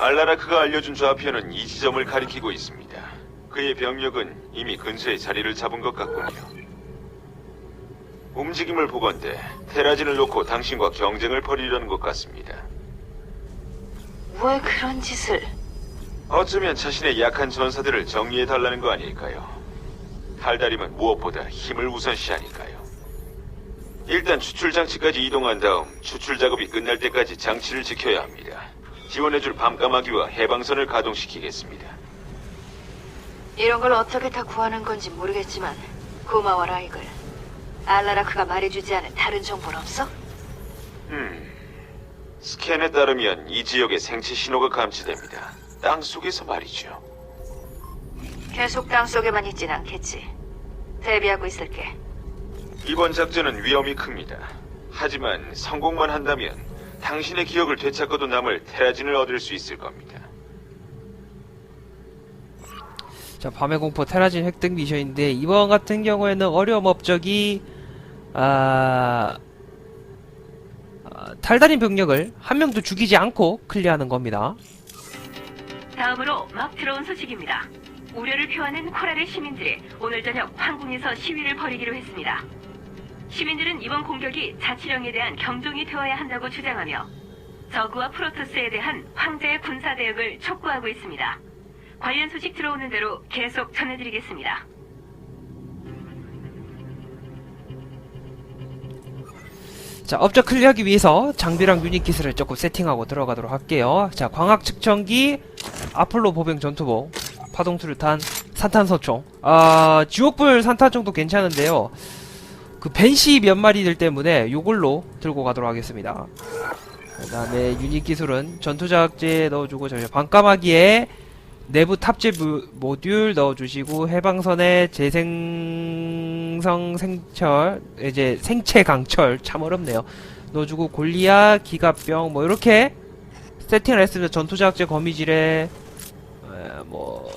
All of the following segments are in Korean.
알라라크가 알려준 좌표는 이 지점을 가리키고 있습니다. 그의 병력은 이미 근처에 자리를 잡은 것 같군요. 움직임을 보건대 테라진을 놓고 당신과 경쟁을 벌이려는 것 같습니다. 왜 그런 짓을? 어쩌면 자신의 약한 전사들을 정리해 달라는 거 아닐까요? 달달임은 무엇보다 힘을 우선시하니까요. 일단 추출 장치까지 이동한 다음 추출 작업이 끝날 때까지 장치를 지켜야 합니다. 지원해줄 밤까마귀와 해방선을 가동시키겠습니다. 이런 걸 어떻게 다 구하는 건지 모르겠지만 고마워 라이글. 알라라크가 말해주지 않은 다른 정보는 없어? 음, 스캔에 따르면 이 지역에 생체 신호가 감지됩니다. 땅 속에서 말이죠. 계속 땅 속에만 있진 않겠지. 대비하고 있을게. 이번 작전은 위험이 큽니다. 하지만 성공만 한다면 당신의 기억을 되찾고도 남을 테라진을 얻을 수 있을 겁니다. 자, 밤의 공포 테라진 획득 미션인데 이번 같은 경우에는 어려움 업적이 아, 아, 달달인 병력을 한 명도 죽이지 않고 클리어하는 겁니다. 다음으로 막 들어온 소식입니다. 우려를 표하는 코랄의 시민들이 오늘 저녁 황궁에서 시위를 벌이기로 했습니다. 시민들은 이번 공격이 자치령에 대한 경종이 되어야 한다고 주장하며 저그와 프로토스에 대한 황제의 군사 대응을 촉구하고 있습니다. 관련 소식 들어오는 대로 계속 전해드리겠습니다. 자, 업적 클리어하기 위해서 장비랑 유닛 기술을 조금 세팅하고 들어가도록 할게요. 자, 광학 측정기, 아폴로 보병 전투복, 파동수류탄, 산탄소총. 아, 지옥불 산탄 정도 괜찮은데요. 그 벤시 몇 마리들 때문에 요걸로 들고 가도록 하겠습니다. 그 다음에 유닛 기술은 전투자극제 넣어주고, 저희 반까마귀에 내부 탑재 무- 모듈 넣어주시고 해방선에 재생성 생철 이제 생체 강철 참 어렵네요. 넣어주고 골리아 기갑병 뭐 이렇게 세팅을 했습니다. 전투자극제 거미질에 에, 뭐,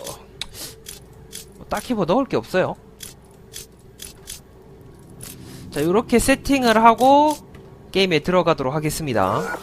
뭐 딱히 뭐 넣을 게 없어요 자 이렇게 세팅을 하고 게임에 들어가도록 하겠습니다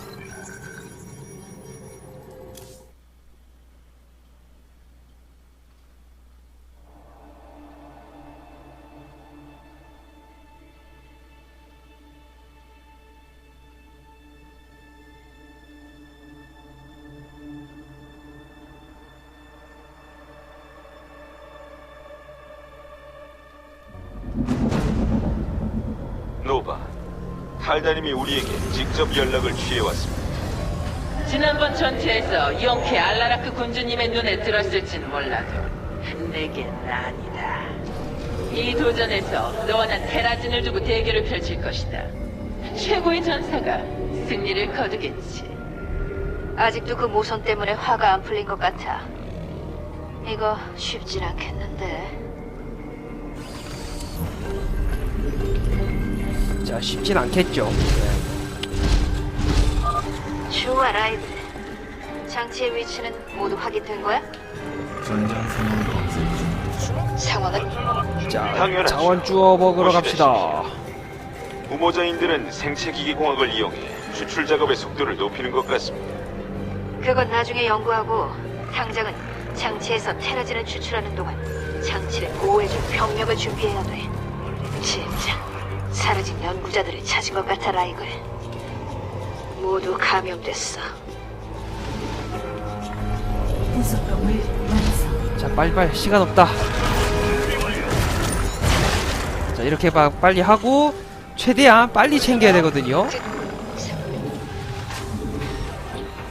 직접 연락을 취해왔습니다. 지난번 전투에서 영케 알라라크 군주님의 눈에 들었을진 몰라도 내겐 아니다. 이 도전에서 너와 난 테라진을 두고 대결을 펼칠 것이다. 최고의 전사가 승리를 거두겠지. 아직도 그 모선 때문에 화가 안 풀린 것 같아. 이거 쉽진 않겠는데. 자 쉽진 않겠죠 좋아 라이글. 장치의 위치는 모두 확인된 거야? 상황은 자 당연하죠. 자원 주워 먹으러 갑시다 우모자인들은 생체기기 공학을 이용해 추출 작업의 속도를 높이는 것 같습니다. 그건 나중에 연구하고 당장은 장치에서 테라진을 추출하는 동안 장치를 보호해줄 병력을 준비해야 돼. 진짜 사라진 연구자들을 찾은 것 같아 라이글. 모두 감염됐어. 자 빨리빨리 시간 없다 자 이렇게 막 빨리 하고 최대한 빨리 챙겨야 되거든요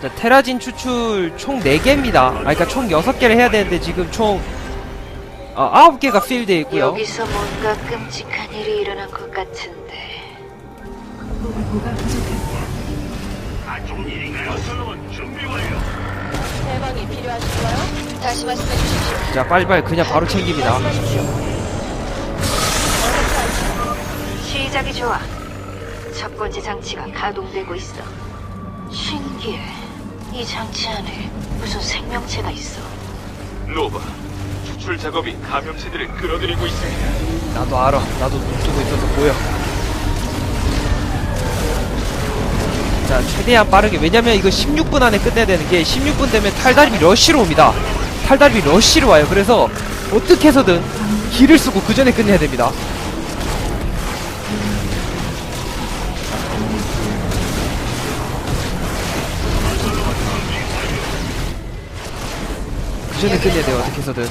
자 테라진 추출 총 4개입니다 아 그니까 총 6개를 해야 되는데 지금 총 어, 9개가 필드에 있고요 여기서 뭔가 끔찍한 일이 일어난 것 같은데. 해방이 필요하신가요? 다시 말씀해 주십시오. 자 빨리빨리 그냥 바로 챙깁니다 시작이 좋아. 첫 번째 장치가 가동되고 있어. 신기해. 이 장치 안에 무슨 생명체가 있어. 노바, 추출 작업이 감염체들을 끌어들이고 있습니다. 나도 알아 나도 눈 뜨고 있어서 보여 자, 최대한 빠르게. 왜냐면 이거 16분 안에 끝내야 되는 게 16분 되면 탈달비 러쉬로 옵니다. 탈달비 러쉬로 와요. 그래서 어떻게 해서든 길을 쓰고 그 전에 끝내야 됩니다. 그 전에 끝내야 돼요. 어떻게 해서든.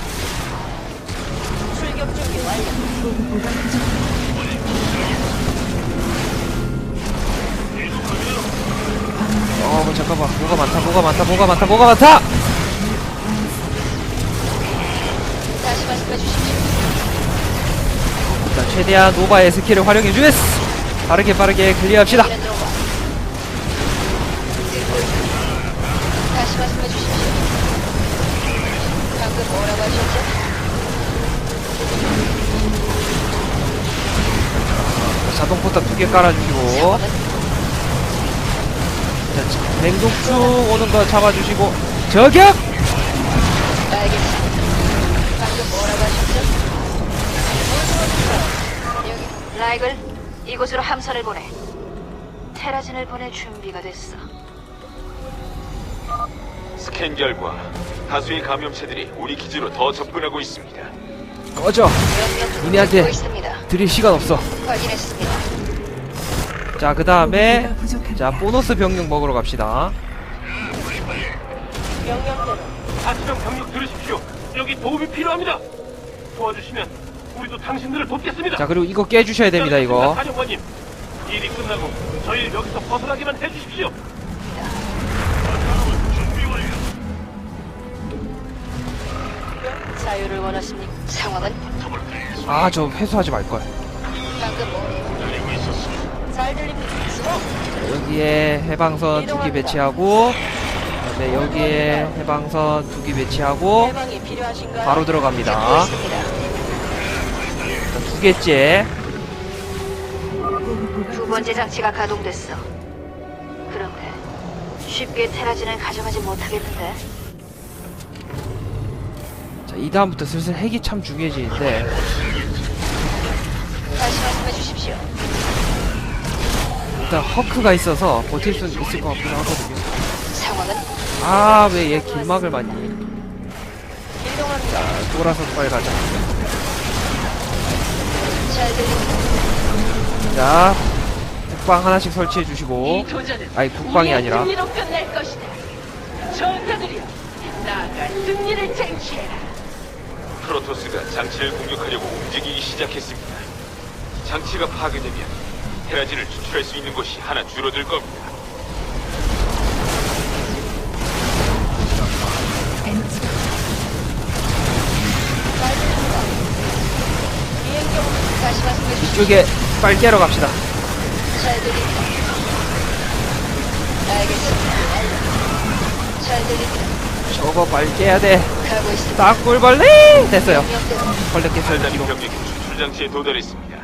잠깐만. 뭐가 많다. 뭐가 많다. 뭐가 많다. 뭐가 많다. 다시 말씀해 주십시오. 일단 최대한 노바의 스킬을 활용해 주겠어. 빠르게 빠르게 클리어합시다. 다시 말씀해 주십시오. 방금 뭐라고 하셨죠? 자동 포탑 두 개 깔아주시고. 자, 자, 냉동충 오는 거 잡아주시고. 저격! 알겠습니다. 방금 뭐라고 하셨죠? 여기 라이글 이곳으로 함선을 보내. 테라진을 보낼 준비가 됐어. 스캔 결과 다수의 감염체들이 우리 기지로 더 접근하고 있습니다. 꺼져. 니네한테 듣고 있습니다. 드릴 시간 없어. 확인했습니다. 자, 그 다음에, 자, 보너스 병력 먹으러 갑시다. 아시령 경력 들으십시오. 여기 도움이 필요합니다. 도와주시면 우리도 당신들을 돕겠습니다. 자, 그리고 이거 깨주셔야 됩니다, 이거. 사령관님, 일이 끝나고 저희를 여기서 벗어나게만 해주십시오. 자유를 원하십니까? 상황은 아, 저 회수하지 말걸. 자, 여기에 해방선 두 개 배치하고, 그 다음에 여기에 해방선 두 개 배치하고? 바로 들어갑니다. 자, 두 개째. 두 번째 장치가 가동됐어. 그런데 쉽게 테라진을 가져가지 못하겠는데. 자, 이 다음부터 슬슬 핵이 참 중요해지는데, 다시 말씀해 주십시오. 일단 허크가 있어서 버틸 수는 있을 것 같긴 하거든요. 상황은 아, 왜 얘 길막을 맞니? 이동합니다. 자, 돌아서 빨리 가자. 잘 들립니다. 자, 국방 하나씩 설치해 주시고, 이 도전은 아니, 국방이 우리의 아니라. 승리로 끝날 것이다. 전사들이여, 나아가 승리를 쟁취해라. 프로토스가 장치를 공격하려고 움직이기 시작했습니다. 장치가 파괴되면 테라진을 추출할 수 있는 곳이 하나 줄어들 겁니다. 다시 말씀해 주십시오. 이쪽에 빨리 깨러 갑시다. 잘 들립니다. 알겠습니다. 잘 들립니다. 저거 빨리 깨야 돼. 가고 있습니다. 땅굴벌레! 됐어요. 명령대로 벌레 깼어요, 탈다리 뒤로. 병력이 추출 장치에 도달했습니다.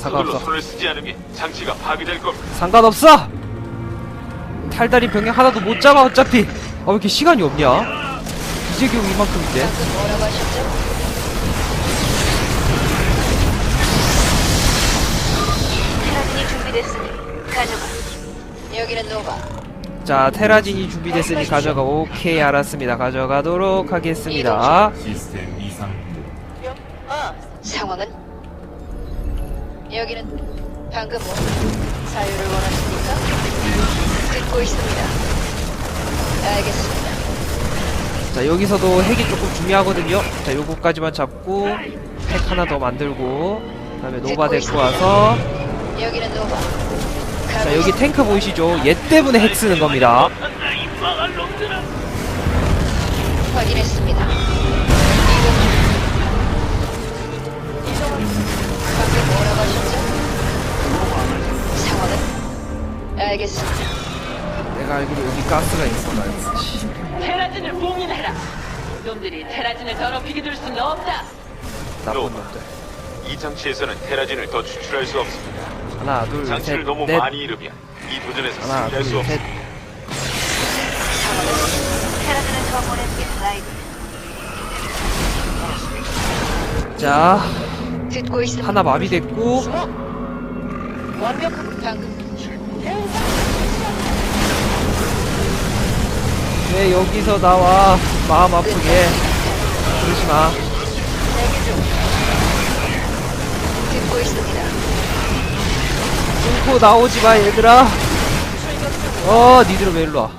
상관없어. 손을 쓰지 않으면 장치가 파괴될 겁니다. 상관없어! 탈다리 병력 하나도 못 잡아, 어차피. 아, 왜 이렇게 시간이 없냐? 이제 겨우 이만큼인데. 방금 뭐라고 하셨죠? 테라진이 준비됐으니 가져가. 여기는 노바. 자, 테라진이 준비됐으니 가져가. 오케이, 알았습니다. 가져가도록 하겠습니다. 시스템 이상 상황은 여기는 방금 뭐 자유를 원하십니까? 듣고 있습니다. 알겠습니다. 자, 여기서도 핵이 조금 중요하거든요. 자, 요거까지만 잡고, 핵 하나 더 만들고, 그 다음에 노바 데리고 와서, 여기는 노바. 자, 여기 탱크 보이시죠? 얘 때문에 핵 쓰는 겁니다. 확인했습니다. 알겠습니다. 내가 알기로 여기 가스가 알고 있지. 테라진을 봉인해라. 놈들이 테라진을 더럽히게 둘 수는 없다. 나쁜. 놈들. 이 장치에서는 테라진을 더 추출할 수 없습니다. 하나, 둘, 셋, 장치를 너무 넷. 많이 잃으면 이 도전에서 하나, 승리할 수. 없습니다. 테라진을 더 보내는 게 라이브. 자, 듣고 있습니다. 하나 마비됐고, 완벽한 방금 왜 여기서 나와. 마음 아프게. 그러지 마. 대기 중. 듣고 있습니다. 끊고 나오지 마 얘들아. 어 니들은 왜 일로 와?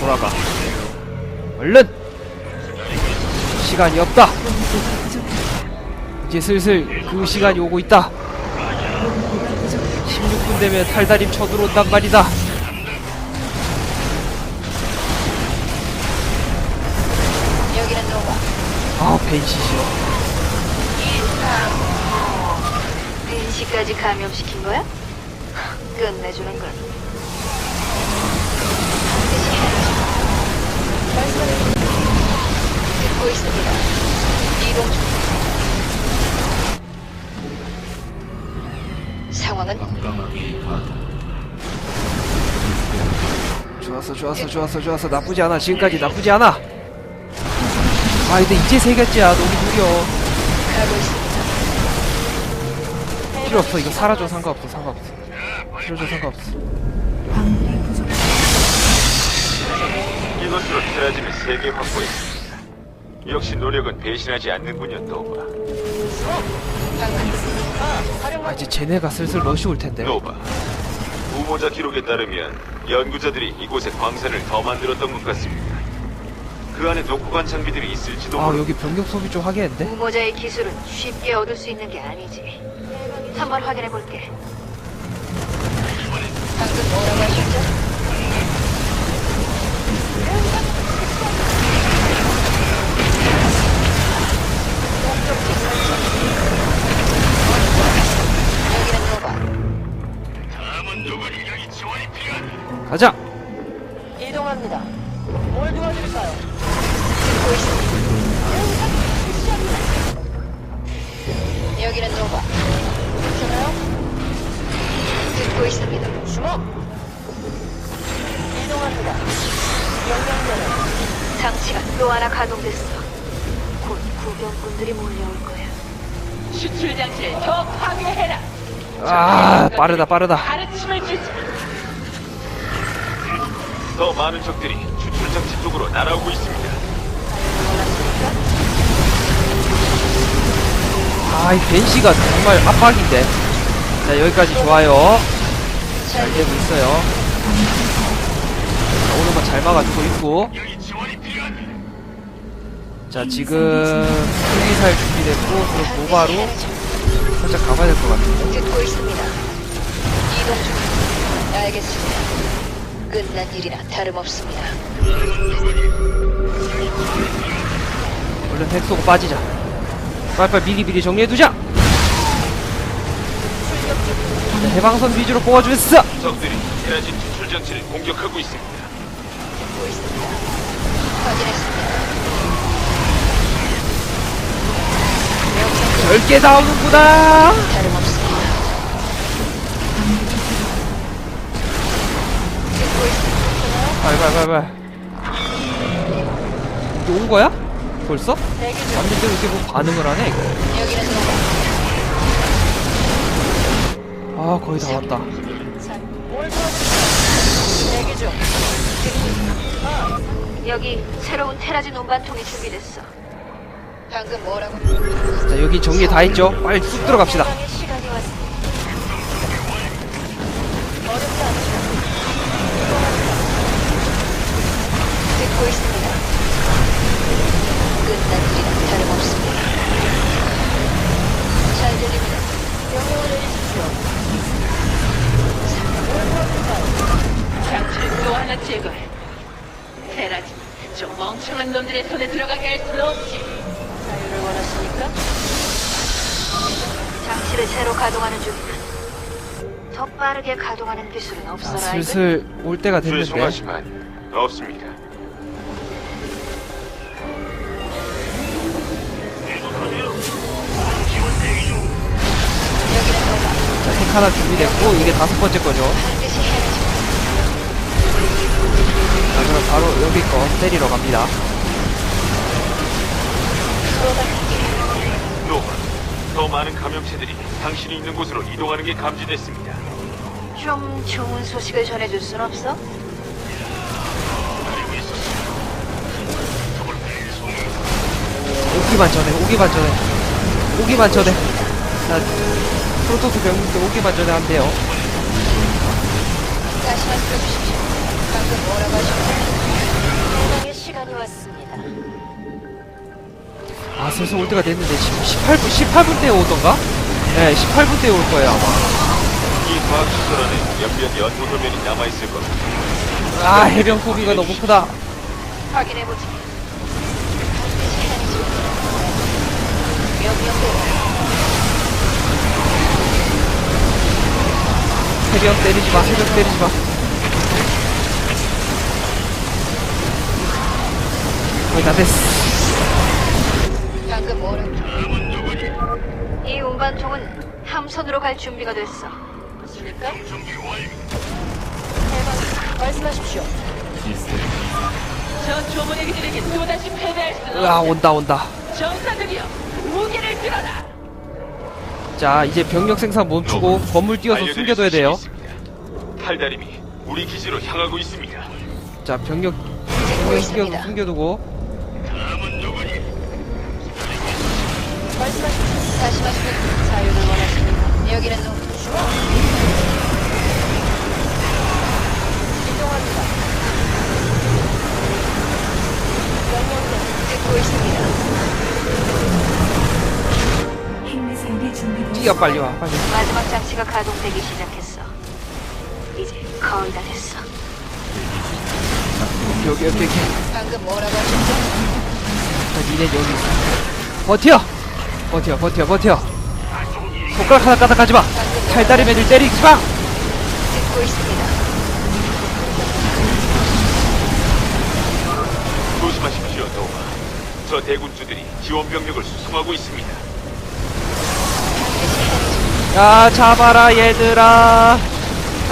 돌아가. 얼른! 시간이 없다. 이제 슬슬 그 시간이 오고 있다 16분 되면 탈다림 쳐들어온단 말이다 여기는 노바. 아 벤시시오 벤시까지 감염시킨 거야? 끝내주는 걸. 좋았어 좋았어 좋았어. 나쁘지 않아. 지금까지 나쁘지 않아. 아 근데 이제 세 개째야. 너무 느려. 필요 없어. 이거 사라져. 상관없어. 상관없어. 필요줘 상관없어. 이것으로 테라진을 세개 확보했습니다. 역시 노력은 배신하지 않는군요, 노바. 아 이제 쟤네가 슬슬 러시 올 텐데. 노바. 우모자 기록에 따르면 연구자들이 이곳에 광산을 더 만들었던 것 같습니다. 그 안에 놓고 간 장비들이 있을지도 아 모르. 여기 병력 소비 좀 하겠는데? 우모자의 기술은 쉽게 얻을 수 있는 게 아니지. 한번 확인해 볼게. 방금 뭐라고 가자! 이동합니다. 뭘 도와드릴까요? 듣고 있습니다. 여기는 노바. 괜찮아요? 듣고 있습니다. 주먹. 이동합니다. 명령대로 장치가 또 하나 가동됐어. 곧 구경꾼들이 몰려올 거야. 수출 장치를 더 파괴해라. 아 빠르다 빠르다. 가르침을 주지. 더 많은 적들이 추출 장치 쪽으로 날아오고 있습니다. 아이 벤시가 정말 압박인데. 자 여기까지 좋아요. 잘 되고 있어요. 자, 오는 거 잘 막아주고 있고. 자 지금 후기살 준비됐고 그럼 모바로 살짝 가봐야 될 것 같은데 듣고 있습니다. 이동 중. 알겠습니다. 끝난 일이나 다름없습니다. 얼른 핵 쏘고 빠지자 빨리빨리 미리미리 정리해두자 자, 해방선 위주로 뽑아주겠어 적들이 테라진 추출 장치를 공격하고 있습니다. 듣고 있습니다. 확인했습니다. 명령 절개 나오는구나 다름없습니다. 듣고 있습니다. 빨빨빨빨 이게 온 거야? 벌써? 왔는데 왜 이렇게 뭐 반응을 하네 이거 여기는 노바. 아 거의 다 왔다 뭘 도와드릴까요? 대기 중. 여기 새로운 테라진 운반통이 준비됐어. 방금 뭐라고? 자 여기 정리 다 했죠? 빨리 쑥 들어갑시다 시간이 왔습니다. 어렵지 않죠. 듣고 있습니다. 끝난 일이나 다름없습니다. 잘 들립니다. 명령을 내리십시오. 장치를 또 하나 제거해. 테라지, 저 멍청한 놈들의 손에 들어가게 할 수는 없지. 새로 가동하는 중이다. 더 빠르게 가동하는 기술은 자 없어라. 슬슬 올 때가 됐는데 죄송하지만 없습니다. 여기는. 자핵 하나 준비됐고 이게 다섯 번째 거죠 반드시. 자 그럼 바로 여기 거 때리러 갑니다 노바. 더 많은 감염체들이 당신이 있는 곳으로 이동하는 게 감지됐습니다. 좀 좋은 소식을 전해줄 순 없어? 오기만 전에 오기만 전에 오기만 전에 나 프로토스 배우는 데 오기만 전에 안 돼요 다시 말씀해 주십시오. 방금 뭐라고 하셨죠? 시간이 왔습니다. 아 슬슬 올 때가 됐는데 지금 18분 18분대에 오던가? 네 18분대에 올 거예요 아마 이 과학시설 안에 몇몇 연구 도면이 남아 있을 겁니다. 아 해병 소리가 너무 크다 확인해 보지. 반드시 해내죠. 명령대로 해병 때리지 마 해병 때리지 마 거의 다 됐어 방금 뭐라고? 이 운반통은 함선으로 갈 준비가 됐어. 맞습니까? 해방 말씀하십시오. 저 조문애기들에게 또다시 패배할 수는 으아. 온다 온다 전사들이여, 무기를 들어라. 자 이제 병력 생산 멈추고 건물 알려드릴 숨겨둬야 돼요. 탈다림이 우리 기지로 향하고 있습니다. 자 병력 듣고 병력 숨겨, 있습니다. 숨겨두고 자유를? 여기는? 이동합니다. 듣고 있습니다. 뛰어 빨리 와 빨리 마지막 장치가 가동되기 시작했어. 이제 거의 다 됐어. 여기 여기 여기 방금 뭐라고 하셨죠? 자 니네 여기 있어 버텨 버텨 버텨 버텨 손가락 하나 까닥하지 마 탈다리 애들 때리지 마 듣고 있습니다. 조심하십시오, 노바. 저 대군주들이 지원 병력을 수송하고 있습니다. 야 잡아라 얘들아 아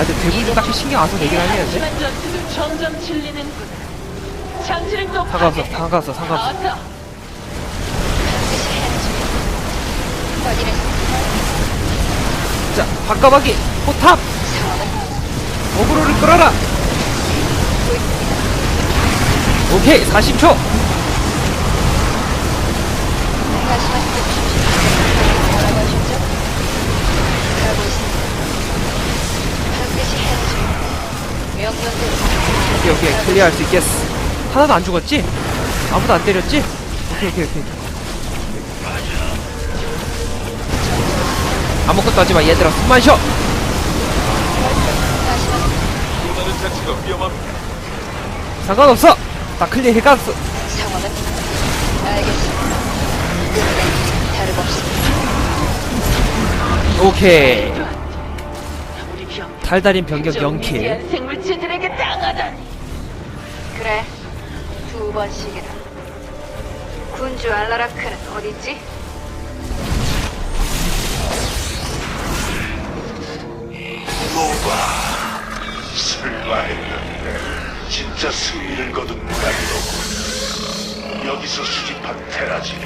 근데 대부분 딱히 신경 안 써도 되긴 하겠는데 전투도 점점 질리는구나. 장치를 또 상관없어 파괴해. 상관없어 상관없어 어서 반드시 해내죠. 확인했습니다. 자 바꿔박이 포탑 어그로를 끌어라. 오케이 40초 다시 말씀해 주십시오. 뭐라고 하셨죠? 가고 있습니다. 반드시 해내죠. 명령대로 오케이 오케이 클리어할 수 있겠어 하나도 안 죽었지? 아무도 안 때렸지? 오케이 오케이 오케이 아무것도 하지마 얘들아 숨만 쉬어 다시 말씀 또 다른 장치가 위험합니다. 상관없어 다 클리어 해갔어 상황은 알겠습니다. 다름없습니다. 오케이 달달인 병력 0킬 위대한 생물체들에게 당하다니. 그래, 두 번씩이나. 군주 알라라크는 어딨지? 설마했는데 진짜 승리를 거둔 무당이로군. 여기서 수집한 테라진이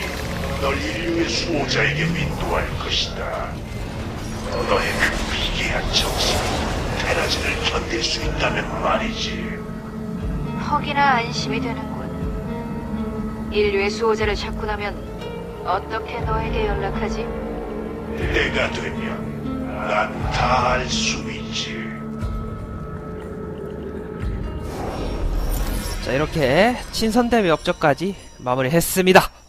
널 인류의 수호자에게 인도할 것이다. 너의 그 비계한 정신이 테라진을 견딜 수 있다면 말이지. 헉이나 안심이 되는군. 인류의 수호자를 찾고 나면 어떻게 너에게 연락하지? 때가 되면 난 다 알 수 있 지 자 이렇게 친선대회 업적까지 마무리했습니다